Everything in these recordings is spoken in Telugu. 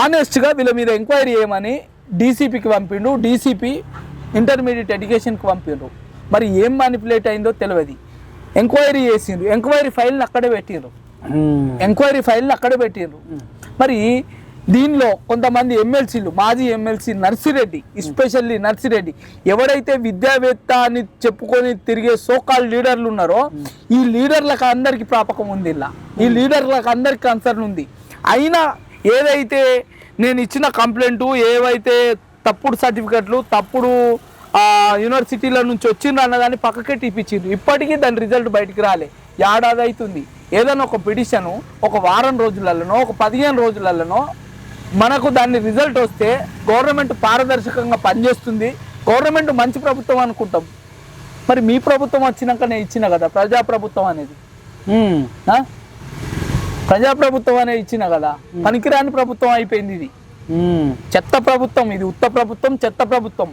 ఆనెస్ట్గా వీళ్ళ మీద ఎంక్వైరీ చేయమని డీసీపీకి పంపిండు డీసీపీ ఇంటర్మీడియట్ ఎడ్యుకేషన్కి పంపిండ్రు మరి ఏం మానిపులేట్ అయిందో తెలియదు. ఎంక్వైరీ చేసిండ్రు ఎంక్వైరీ ఫైల్ని అక్కడే పెట్టిండ్రు ఎంక్వైరీ ఫైల్ని అక్కడే పెట్టిండ్రు మరి దీనిలో కొంతమంది ఎమ్మెల్సీలు మాజీ ఎమ్మెల్సీ నర్సిరెడ్డి ఎస్పెషల్లీ నర్సిరెడ్డి ఎవరైతే విద్యావేత్త అని చెప్పుకొని తిరిగే సోకాల్ లీడర్లు ఉన్నారో ఈ లీడర్లకు అందరికి ప్రాపకం ఉంది ఇలా. ఈ లీడర్లకు అందరికి కన్సర్న్ ఉంది. అయినా ఏదైతే నేను ఇచ్చిన కంప్లైంట్ ఏవైతే తప్పుడు సర్టిఫికెట్లు తప్పుడు యూనివర్సిటీల నుంచి వచ్చిండ్రు అన్నదాన్ని పక్కకే టీపిచ్చిండ్రు ఇప్పటికీ దాని రిజల్ట్ బయటికి రాలే. ఏడాది అవుతుంది ఏదైనా ఒక పిటిషన్ ఒక వారం రోజులలోనో ఒక పదిహేను రోజులలోనో మనకు దాని రిజల్ట్ వస్తే గవర్నమెంట్ పారదర్శకంగా పనిచేస్తుంది. గవర్నమెంట్ మంచి ప్రభుత్వం అనుకుంటాం. మరి మీ ప్రభుత్వం వచ్చినాక నేను ఇచ్చిన కదా ప్రజాప్రభుత్వం అనేది? ప్రజాప్రభుత్వం అనేది ఇచ్చిన కదా పనికిరాని ప్రభుత్వం అయిపోయింది ఇది. చెత్త ప్రభుత్వం ఇది ఉత్త ప్రభుత్వం చెత్త ప్రభుత్వం.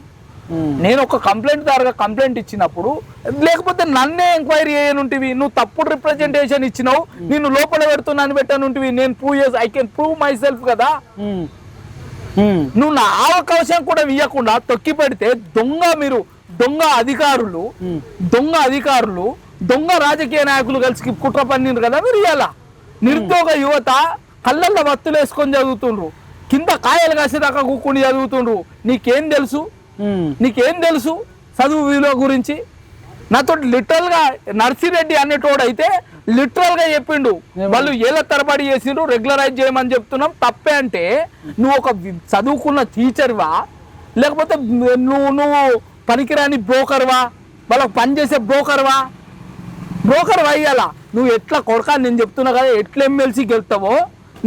నేను ఒక కంప్లైంట్ దారుగా కంప్లైంట్ ఇచ్చినప్పుడు లేకపోతే నన్నే ఎంక్వైరీ చేయనుంటివి నువ్వు తప్పుడు రిప్రజెంటేషన్ ఇచ్చినావు నేను లోపల పెడుతున్నాను పెట్టనుంటివి నేను ప్రూవ్ చేసి I can prove myself కదా నువ్వు నా అవకాశం కూడా ఇవ్వకుండా తొక్కి పెడితే దొంగ మీరు దొంగ అధికారులు దొంగ అధికారులు దొంగ రాజకీయ నాయకులు కలిసి కుట్ర పన్నిండ్రు కదా మీరు ఇవాళ నిరుద్యోగ యువత కళ్ళల్లో వత్తులు వేసుకొని చదువుతుండ్రు. కింద కాయలు కాసేదాకా కూకుని చదువుతుండ్రు. నీకేం తెలుసు? నీకేం తెలుసు చదువు విలువ గురించి? నాతో లిటరల్గా నర్సిరెడ్డి అనేటోడు అయితే లిటరల్గా చెప్పిండు వాళ్ళు ఏళ్ళ తరబడి చేసిండ్రు రెగ్యులరైజ్ చేయమని చెప్తున్నాం. తప్పే అంటే నువ్వు ఒక చదువుకున్న టీచర్వా? లేకపోతే నువ్వు నువ్వు పనికిరాని బ్రోకర్వా? వాళ్ళకి పనిచేసే బ్రోకర్వా? బ్రోకర్ అయ్యాలా నువ్వు ఎట్లా కొడక? నేను చెప్తున్నా కదా ఎట్లా ఎమ్మెల్సీ గెలుస్తావో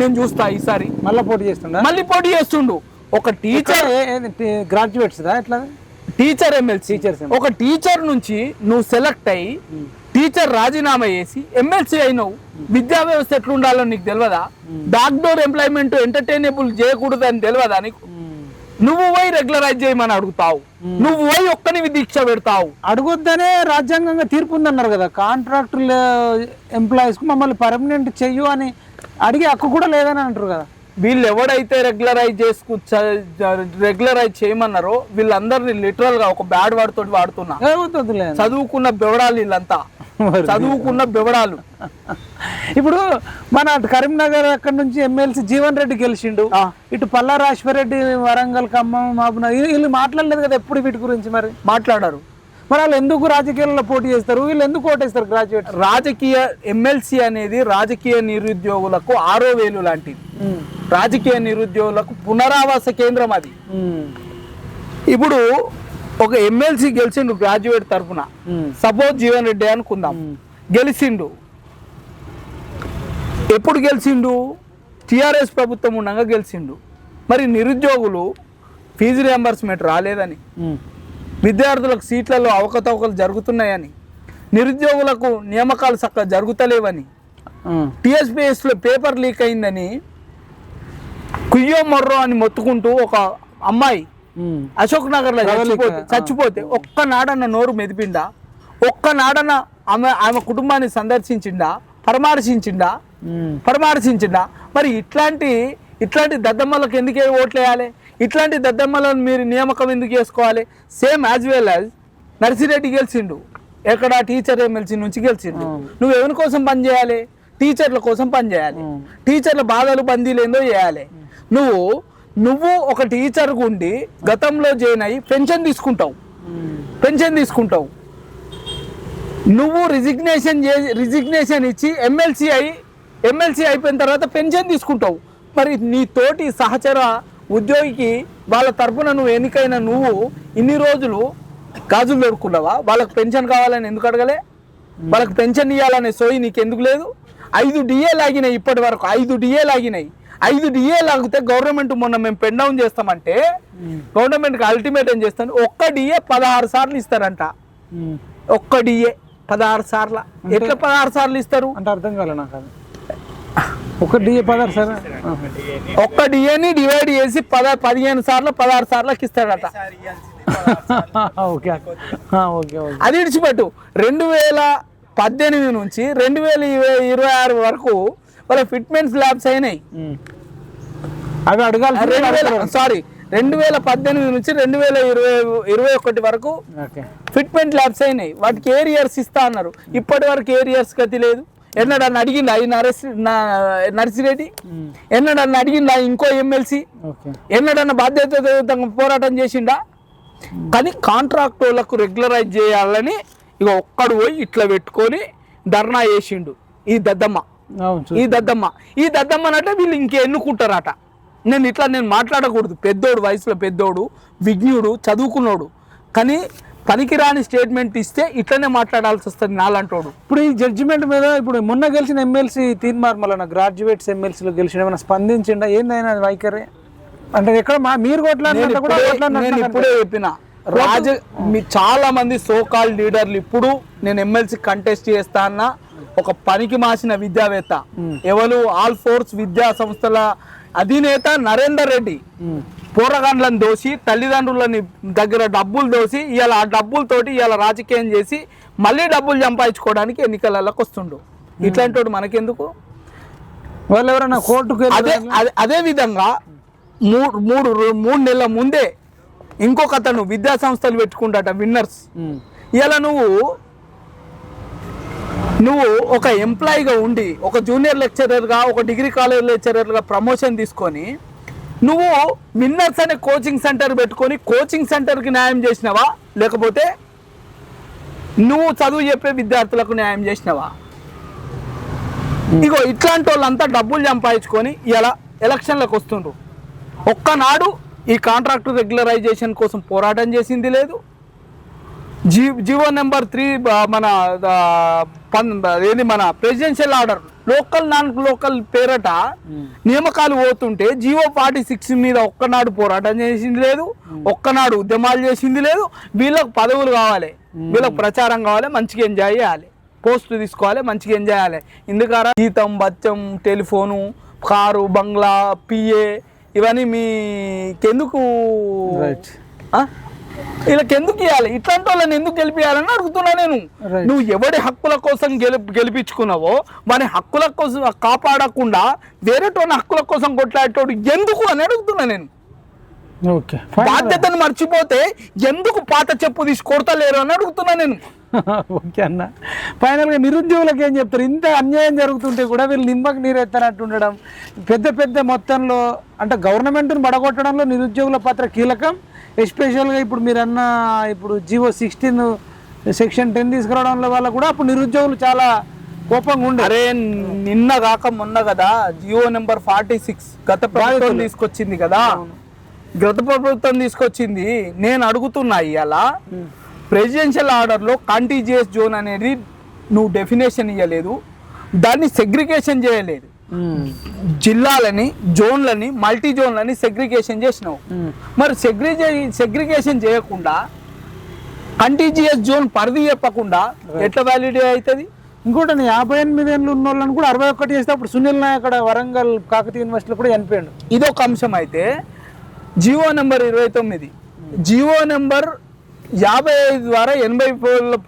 నేను చూస్తా ఈసారి. మళ్ళీ పోటీ చేస్తుండ? మళ్ళీ పోటీ చేస్తుండు. ఒక టీచర్ గ్రాడ్యుయేట్స్ ఎట్లా టీచర్ ఎమ్మెల్సీ Teachers ఒక టీచర్ నుంచి నువ్వు సెలెక్ట్ అయ్యి టీచర్ రాజీనామా చేసి ఎమ్మెల్సీ అయినావు. విద్యా వ్యవస్థ ఎట్లుండాలో నీకు తెలియదా బ్యాక్డోర్ ఎంప్లాయ్మెంట్ ఎంటర్టైనబుల్ చేయకూడదు అని తెలియదా నీకు? నువ్వు పోయి రెగ్యులరైజ్ చేయమని అడుగుతావు. నువ్వు పోయి ఒక్కనివి దీక్ష పెడతావు. అడగొద్దనే రాజ్యాంగంగా తీర్పు ఉందన్నారు కదా కాంట్రాక్టర్ ఎంప్లాయీస్కు మమ్మల్ని పర్మనెంట్ చెయ్యు అని అడిగే హక్కు కూడా లేదని అంటారు కదా. వీళ్ళు ఎవడైతే రెగ్యులరైజ్ చేసుకు రెగ్యులరైజ్ చేయమన్నారో వీళ్ళందరినీ లిటరల్గా ఒక బ్యాడ్ వర్డ్ తోటి వాడుతున్నా. చదువుకున్న బెవడాలు వీళ్ళంతా. చదువుకున్న బెవడాలు. ఇప్పుడు మన కరీంనగర్ అక్కడ నుంచి ఎమ్మెల్సీ జీవన్ రెడ్డి గెలిచిండు. ఇటు పల్లా రెడ్డి వరంగల్ ఖమ్మం మహబూబ్ వీళ్ళు మాట్లాడలేదు కదా ఎప్పుడు వీటి గురించి మరి? మాట్లాడారు. మరి వాళ్ళు ఎందుకు రాజకీయాల్లో పోటీ చేస్తారు? వీళ్ళు ఎందుకు ఓటేస్తారు గ్రాడ్యుయేట్ రాజకీయ ఎమ్మెల్సీ అనేది రాజకీయ నిరుద్యోగులకు ఆరో వేలు లాంటిది. రాజకీయ నిరుద్యోగులకు పునరావాస కేంద్రం అది. ఇప్పుడు ఒక ఎమ్మెల్సీ గెలిచిండు గ్రాడ్యుయేట్ తరఫున సపోజ్ జీవన్ రెడ్డి అనుకుందాం. గెలిచిండు. ఎప్పుడు గెలిచిండు? టిఆర్ఎస్ ప్రభుత్వం ఉండగా గెలిచిండు. మరి నిరుద్యోగులు ఫీజు రియంబర్స్మెంట్ రాలేదని. విద్యార్థులకు సీట్లలో అవకతవకలు జరుగుతున్నాయని నిరుద్యోగులకు నియామకాలు చక్కగా జరుగుతలేవని టీఎస్పీఎస్లో పేపర్ లీక్ అయిందని కుయ్యో మొర్రో అని మొత్తుకుంటూ ఒక అమ్మాయి అశోక్ నగర్లో చచ్చిపోతే చచ్చిపోతే ఒక్క నాడన్న నోరు మెదిపిండా ఒక్క నాడన్న ఆమె ఆమె కుటుంబాన్ని సందర్శించిండా పరామర్శించిండా పరామర్శించిండా మరి ఇట్లాంటి ఇట్లాంటి దద్దమ్మలకు ఎందుకే ఓట్లు వేయాలి ఇట్లాంటి దద్దమ్మలను మీరు నియామకం ఎందుకు చేసుకోవాలి? Same as well as Narsireddy గెలిచిండు. ఎక్కడ టీచర్ ఎమ్మెల్సీ నుంచి గెలిచిండు. నువ్వు ఎవరి కోసం పని చేయాలి? టీచర్ల కోసం పని చేయాలి. టీచర్ల బాధలు బందీలు ఏందో చేయాలి. నువ్వు నువ్వు ఒక టీచర్ గుండి గతంలో జాయిన్ అయ్యి పెన్షన్ తీసుకుంటావు. పెన్షన్ తీసుకుంటావు. నువ్వు రిజిగ్నేషన్ చేసి రిజిగ్నేషన్ ఇచ్చి ఎమ్మెల్సీ అయి ఎమ్మెల్సీ అయిపోయిన తర్వాత పెన్షన్ తీసుకుంటావు. మరి నీ తోటి సహచర ఉద్యోగికి వాళ్ళ తరపున నువ్వు ఎన్నికైన నువ్వు ఇన్ని రోజులు గాజులు దొరుకున్నావా వాళ్ళకి పెన్షన్ కావాలని ఎందుకు అడగలే? వాళ్ళకి పెన్షన్ ఇవ్వాలనే సోయి నీకు ఎందుకు లేదు? ఐదు డిఏ లాగినాయి ఇప్పటి వరకు. ఐదు డిఏ లాగినాయి. ఐదు డిఏ లాగితే గవర్నమెంట్ మొన్న మేము పెన్ డౌన్ చేస్తామంటే గవర్నమెంట్కి అల్టిమేట్ ఏం చేస్తాను. ఒక్క డిఏ పదహారు సార్లు ఇస్తారంట. ఒక్క డిఏ పదహారు సార్లు. ఎట్లా పదహారు సార్లు ఇస్తారు? అంటే అర్థం కాలే నాకు ఒక డిఏ పదారు సార్? ఒక్క డిఏని డివైడ్ చేసి పద పదిహేను సార్లు పదహారు సార్లకి ఇస్తాడట. ఓకే. ఓకే అది ఇడిచిపెట్టు రెండు వేల పద్దెనిమిది నుంచి రెండు వేల ఇరవై ఇరవై ఆరు వరకు వాళ్ళ ఫిట్మెంట్స్ ల్యాబ్స్ అయినాయి. అవి అడగాల్సి రెండు వేల సారీ రెండు వేల పద్దెనిమిది నుంచి రెండు వేల ఇరవై ఇరవై ఒకటి వరకు ఫిట్మెంట్ ల్యాబ్స్ అయినాయి. వాటికి ఏరియర్స్ ఇస్తా అన్నారు. ఇప్పటి వరకు ఏరియర్స్ గతి లేదు. ఎన్నడన్నా అడిగిందా ఈ నరసి నర్సిరెడ్డి ఎన్నడన్నా అడిగిందా ఇంకో ఎమ్మెల్సీ? ఎన్నడన్నా బాధ్యత పోరాటం చేసిండా? కానీ కాంట్రాక్ట్ వాళ్ళకు రెగ్యులరైజ్ చేయాలని ఇక ఒక్కడు పోయి ఇట్లా పెట్టుకొని ధర్నా చేసిండు ఈ దద్దమ్మ. ఈ దద్దమ్మ. ఈ దద్దమ్మనంటే వీళ్ళు ఇంకే ఎన్నుకుంటారట. నేను ఇట్లా నేను మాట్లాడకూడదు. పెద్దోడు వయసులో పెద్దోడు విజ్ఞుడు చదువుకున్నోడు. కానీ పనికిరాని స్టేట్మెంట్ ఇస్తే ఇట్లనే మాట్లాడాల్సి వస్తుంది నాలంటోడు. ఇప్పుడు ఈ జడ్జిమెంట్ మీద ఇప్పుడు మొన్న గెలిచిన ఎమ్మెల్సీ తీర్మార్మల గ్రాడ్యుయేట్స్ ఎమ్మెల్సీలో గెలిచిన ఏమైనా స్పందించిండా? ఏందైనా వైఖరి? అంటే ఎక్కడ మా మీరు నేను ఇప్పుడే- నేను కొట్లాడినట్టు ఇప్పుడే చెప్పిన. రాజ మీ చాలా మంది సోకాల్ లీడర్లు ఇప్పుడు నేను ఎమ్మెల్సీ కంటెస్ట్ చేస్తా అన్న ఒక పనికి మాసిన విద్యావేత్త. ఎవరు? ఆల్ ఫోర్స్ విద్యా సంస్థల అధినేత నరేందర్ రెడ్డి. పోరగాండ్లను దోసి తల్లిదండ్రులని దగ్గర డబ్బులు దోసి ఇవాళ ఆ డబ్బులతోటి ఇవాళ రాజకీయం చేసి మళ్ళీ డబ్బులు సంపాదించుకోవడానికి ఎన్నికలకు వస్తుండు. ఇట్లాంటి వాడు మనకెందుకు? వాళ్ళు ఎవరైనా కోర్టుకు అదే అదే- విధంగా మూడు మూడు మూడు నెలల ముందే ఇంకొక అతను విద్యా సంస్థలు పెట్టుకుంటాట విన్నర్స్. ఇలా నువ్వు నువ్వు ఒక ఎంప్లాయీగా ఉండి ఒక జూనియర్ లెక్చరర్గా ఒక డిగ్రీ కాలేజ్ లెక్చరర్గా ప్రమోషన్ తీసుకొని నువ్వు విన్నర్స్ అనే కోచింగ్ సెంటర్ పెట్టుకొని కోచింగ్ సెంటర్కి న్యాయం చేసినావా? లేకపోతే నువ్వు చదువు చెప్పే విద్యార్థులకు న్యాయం చేసినావా? ఇగో ఇట్లాంటి వాళ్ళంతా డబ్బులు సంపాదించుకొని ఇలా ఎలక్షన్లకు వస్తుండ్రు? ఒక్కనాడు ఈ కాంట్రాక్ట్ రెగ్యులరైజేషన్ కోసం పోరాటం చేసింది లేదు. జీ జీవో నెంబర్ త్రీ మన ఏది మన presidential order local non local పేరట నియామకాలు పోతుంటే జీవో ఫార్టీ సిక్స్ మీద ఒక్కనాడు పోరాటం చేసింది లేదు ఒక్కనాడు ఉద్యమాలు చేసింది లేదు. వీళ్ళకి పదవులు కావాలి. వీళ్ళకి ప్రచారం కావాలి మంచిగా ఎంజాయ్ చేయాలి. పోస్టులు తీసుకోవాలి మంచిగా ఎంజాయ్ చేయాలి. ఎందుకరా? జీతం బత్యం టెలిఫోను కారు బంగ్లా పిఏ ఇవన్నీ మీకెందుకు. వీళ్ళకి ఎందుకు ఇవ్వాలి ఇట్లాంటి వాళ్ళని ఎందుకు గెలిపియాలని అడుగుతున్నా నేను. నువ్వు ఎవడి హక్కుల కోసం గెలి గెలిపించుకున్నావో మన హక్కుల కోసం కాపాడకుండా వేరేటోని హక్కుల కోసం కొట్లాడేటోడు ఎందుకు అని అడుగుతున్నా నేను. ఓకే బాధ్యతను మర్చిపోతే ఎందుకు పాత చెప్పు తీసి కొడతలేరు అని అడుగుతున్నా నేను. ఓకే అన్న. ఫైనల్గా నిరుద్యోగులకు ఏం చెప్తారు? ఇంత అన్యాయం జరుగుతుంటే కూడా వీళ్ళు నిమ్మకు నీరెత్తనట్టు ఉండడం పెద్ద పెద్ద మొత్తంలో అంటే గవర్నమెంట్ని పడగొట్టడంలో నిరుద్యోగుల పాత్ర కీలకం? ఎస్పెషల్గా ఇప్పుడు మీరు అన్న ఇప్పుడు జివో సిక్స్టీన్ సెక్షన్ టెన్ తీసుకురావడంలో వల్ల కూడా అప్పుడు నిరుద్యోగులు చాలా కోపంగా ఉండే. అరే నిన్న కాక మొన్న కదా జియో నెంబర్ ఫార్టీ సిక్స్ గత ప్రభుత్వం తీసుకొచ్చింది కదా. గత ప్రభుత్వం తీసుకొచ్చింది. నేను అడుగుతున్నా ఇవాళ ప్రెసిడెన్షియల్ ఆర్డర్లో కాంటీజియస్ జోన్ అనేది నువ్వు డెఫినేషన్ ఇవ్వలేదు దాన్ని సెగ్రిగేషన్ చేయలేదు. జిల్లాలని జోన్లని మల్టీ జోన్లని సెగ్రిగేషన్ చేసినావు మరి సెగ్రిగే సెగ్రిగేషన్ చేయకుండా కంటీజియస్ జోన్ పరిధి చెప్పకుండా ఎట్లా వ్యాలిడే అవుతుంది? ఇంకోటి యాభై ఎనిమిది ఏళ్ళు ఉన్న వాళ్ళని కూడా అరవై ఒకటి చేస్తే అప్పుడు సునీల్ నాయక్ అక్కడ వరంగల్ కాకతీయ యూనివర్సిటీలో కూడా చనిపోయాడు. ఇదొక అంశం అయితే జియో నెంబర్ ఇరవై తొమ్మిది. జియో నెంబర్ యాభై ఐదు ద్వారా ఎనభై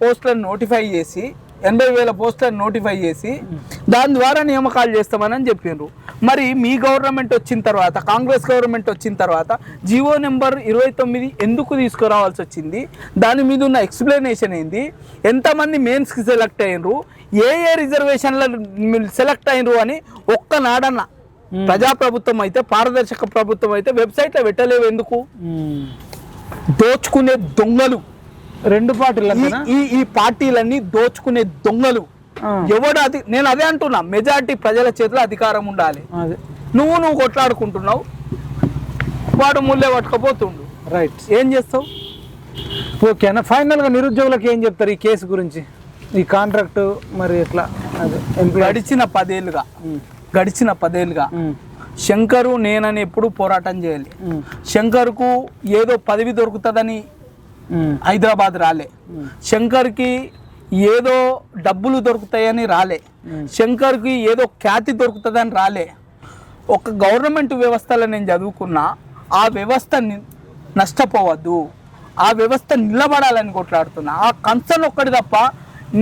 పోస్టులను నోటిఫై చేసి ఎనభై వేల పోస్టులను నోటిఫై చేసి దాని ద్వారా నియామకాలు చేస్తామని చెప్పిండ్రు. మరి మీ గవర్నమెంట్ వచ్చిన తర్వాత కాంగ్రెస్ గవర్నమెంట్ వచ్చిన తర్వాత జియో నెంబర్ ఇరవై తొమ్మిది ఎందుకు తీసుకురావాల్సి వచ్చింది? దాని మీద ఉన్న ఎక్స్ప్లెనేషన్ ఏంది? ఎంతమంది మెయిన్స్కి సెలెక్ట్ అయ్యిండ్రు ఏ ఏ రిజర్వేషన్ల సెలెక్ట్ అయినరు అని ఒక్క నాడన్న ప్రజాప్రభుత్వం అయితే పారదర్శక ప్రభుత్వం అయితే వెబ్సైట్లో పెట్టలేవు ఎందుకు? దోచుకునే దొంగలు. రెండు పార్టీలు ఈ ఈ పార్టీలన్నీ దోచుకునే దొంగలు. ఎవడు అది నేను అదే అంటున్నా మెజారిటీ ప్రజల చేతిలో అధికారం ఉండాలి. అదే. నువ్వు నువ్వు కొట్లాడుకుంటున్నావు వాడు ముల్లే పట్టుకపోతుండు. రైట్ ఏం చేస్తావు? ఓకే అన్న ఫైనల్గా నిరుద్యోగులకు ఏం చెప్తారు ఈ కేసు గురించి? ఈ కాంట్రాక్ట్ మరి ఎట్లా? గడిచిన పదేళ్ళుగా గడిచిన పదేళ్ళుగా శంకరు నేనని ఎప్పుడు పోరాటం చేయాలి. శంకర్కు ఏదో పదవి దొరుకుతుందని హైదరాబాద్ రాలే. శంకర్కి ఏదో డబ్బులు దొరుకుతాయని రాలే. శంకర్కి ఏదో ఖ్యాతి దొరుకుతుందని రాలే. ఒక గవర్నమెంట్ వ్యవస్థలో నేను చదువుకున్నా ఆ వ్యవస్థ నష్టపోవద్దు. ఆ వ్యవస్థ నిలబడాలని కొట్లాడుతున్నా. ఆ కన్సర్న్ ఒక్కటి తప్ప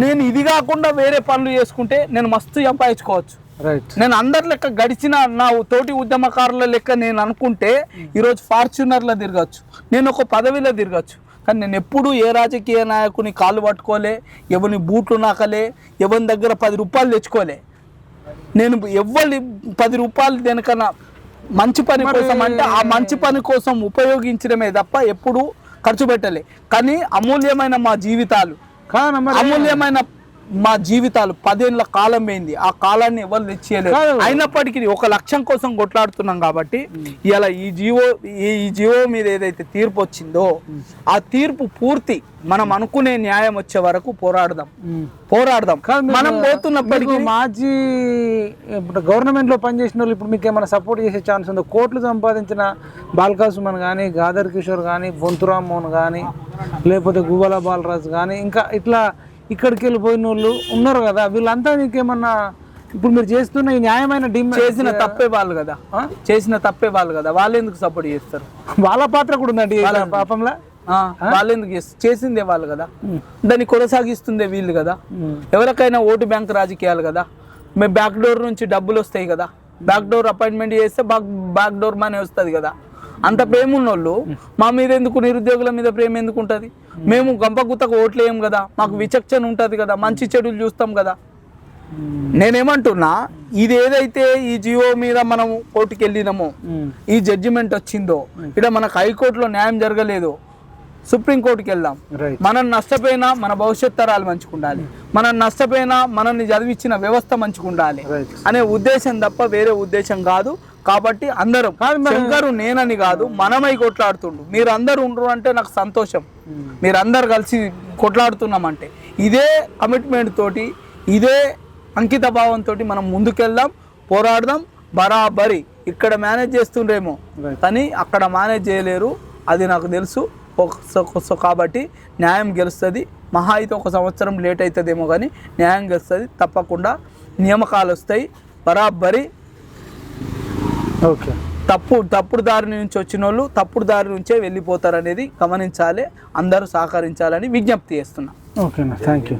నేను ఇది కాకుండా వేరే పనులు చేసుకుంటే నేను మస్తు సంపాదించుకోవచ్చు. రైట్ నేను అందరి లెక్క గడిచిన నా తోటి ఉద్యమకారుల లెక్క నేను అనుకుంటే ఈరోజు ఫార్చునర్లో తిరగచ్చు. నేను ఒక పదవిలో తిరగచ్చు. కానీ నేను ఎప్పుడూ ఏ రాజకీయ నాయకుని కాళ్ళు పట్టుకోలే ఎవరిని బూట్లు నాకలే ఎవరి దగ్గర పది రూపాయలు తెచ్చుకోలే. నేను ఎవరి పది రూపాయలు దేనికన్నా మంచి పని కోసం అంటే ఆ మంచి పని కోసం ఉపయోగించడమే తప్ప ఎప్పుడూ ఖర్చు పెట్టలే. కానీ అమూల్యమైన మా జీవితాలు అమూల్యమైన మా జీవితాలు పదేళ్ళ కాలం పోయింది ఆ కాలాన్ని ఎవరు తెచ్చేయలేదు. అయినప్పటికీ ఒక లక్ష్యం కోసం కొట్లాడుతున్నాం కాబట్టి ఇలా ఈ జీవో ఈ జీవో మీద ఏదైతే తీర్పు వచ్చిందో ఆ తీర్పు పూర్తి మనం అనుకునే న్యాయం వచ్చే వరకు పోరాడదాం. పోరాడదాం. మనం పోతున్నప్పటికీ మాజీ ఇప్పుడు గవర్నమెంట్లో పనిచేసిన వాళ్ళు ఇప్పుడు మీకు ఏమైనా సపోర్ట్ చేసే ఛాన్స్ ఉందో కోట్లు సంపాదించిన బాల్కా సుమన్ కానీ గాదర్ కిషోర్ కానీ బొంతురామ్ మోహన్ కానీ లేకపోతే గువ్వల బాలరాజు కానీ ఇంకా ఇట్లా ఇక్కడికి వెళ్ళిపోయిన వాళ్ళు ఉన్నారు కదా వీళ్ళంతా మీకు ఏమన్నా ఇప్పుడు మీరు చేస్తున్న ఈ న్యాయమైన డిమాండ్ చేసిన తప్పే వాళ్ళు కదా? చేసిన తప్పే వాళ్ళు కదా. వాళ్ళు ఎందుకు సపోర్ట్ చేస్తారు? వాళ్ళ పాత్ర కూడా ఉందండి పాపంలో? వాళ్ళు ఎందుకు చేసిందే వాళ్ళు కదా. దాన్ని కొనసాగిస్తుందే వీళ్ళు కదా. ఎవరికైనా ఓటు బ్యాంక్ రాజకీయాలు కదా. మేము బ్యాక్ డోర్ నుంచి డబ్బులు వస్తాయి కదా. బ్యాక్ డోర్ అపాయింట్మెంట్ చేస్తే బాక్ బ్యాక్ డోర్ మనీ వస్తుంది కదా. అంత ప్రేమ ఉన్నోళ్ళు మా మీద ఎందుకు నిరుద్యోగుల మీద ప్రేమ ఎందుకు ఉంటుంది? మేము గంపగుత్తకు ఓట్లు వేయం కదా మాకు విచక్షణ ఉంటుంది కదా మంచి చెడులు చూస్తాం కదా. నేనేమంటున్నా ఇది ఏదైతే ఈ జియో మీద మనం కోర్టుకి వెళ్ళినామో ఈ జడ్జిమెంట్ వచ్చిందో ఇక్కడ మనకు హైకోర్టులో న్యాయం జరగలేదు. సుప్రీంకోర్టుకి వెళ్దాం. మనం నష్టపోయినా మన భవిష్యత్ తరాలు మంచుకుండాలి. మనం నష్టపోయినా మనల్ని చదివించిన వ్యవస్థ మంచుకుండాలి. అనే ఉద్దేశం తప్ప వేరే ఉద్దేశం కాదు. కాబట్టి అందరం శంకరు నేనని కాదు మనమై కొట్లాడుతుండు. మీరు అందరు ఉండరు అంటే నాకు సంతోషం. మీరు అందరు కలిసి కొట్లాడుతున్నామంటే. ఇదే కమిట్మెంట్ తోటి ఇదే అంకిత భావంతో మనం ముందుకెళ్దాం పోరాడదాం బరాబరి. ఇక్కడ మేనేజ్ చేస్తుండ్రేమో. Right. కానీ అక్కడ మేనేజ్ చేయలేరు. అది నాకు తెలుసు. సో కాబట్టి న్యాయం గెలుస్తుంది. మహా అయితే ఒక సంవత్సరం లేట్ అవుతుందేమో కానీ న్యాయం గెలుస్తుంది. తప్పకుండా నియామకాలు వస్తాయి. బరాబరి ఓకే. తప్పు తప్పుడు దారి నుంచి వచ్చిన వాళ్ళు తప్పుడు దారి నుంచే వెళ్ళిపోతారు అనేది గమనించాలి. అందరూ సహకరించాలని విజ్ఞప్తి చేస్తున్నా. ఓకేనా థ్యాంక్ యూ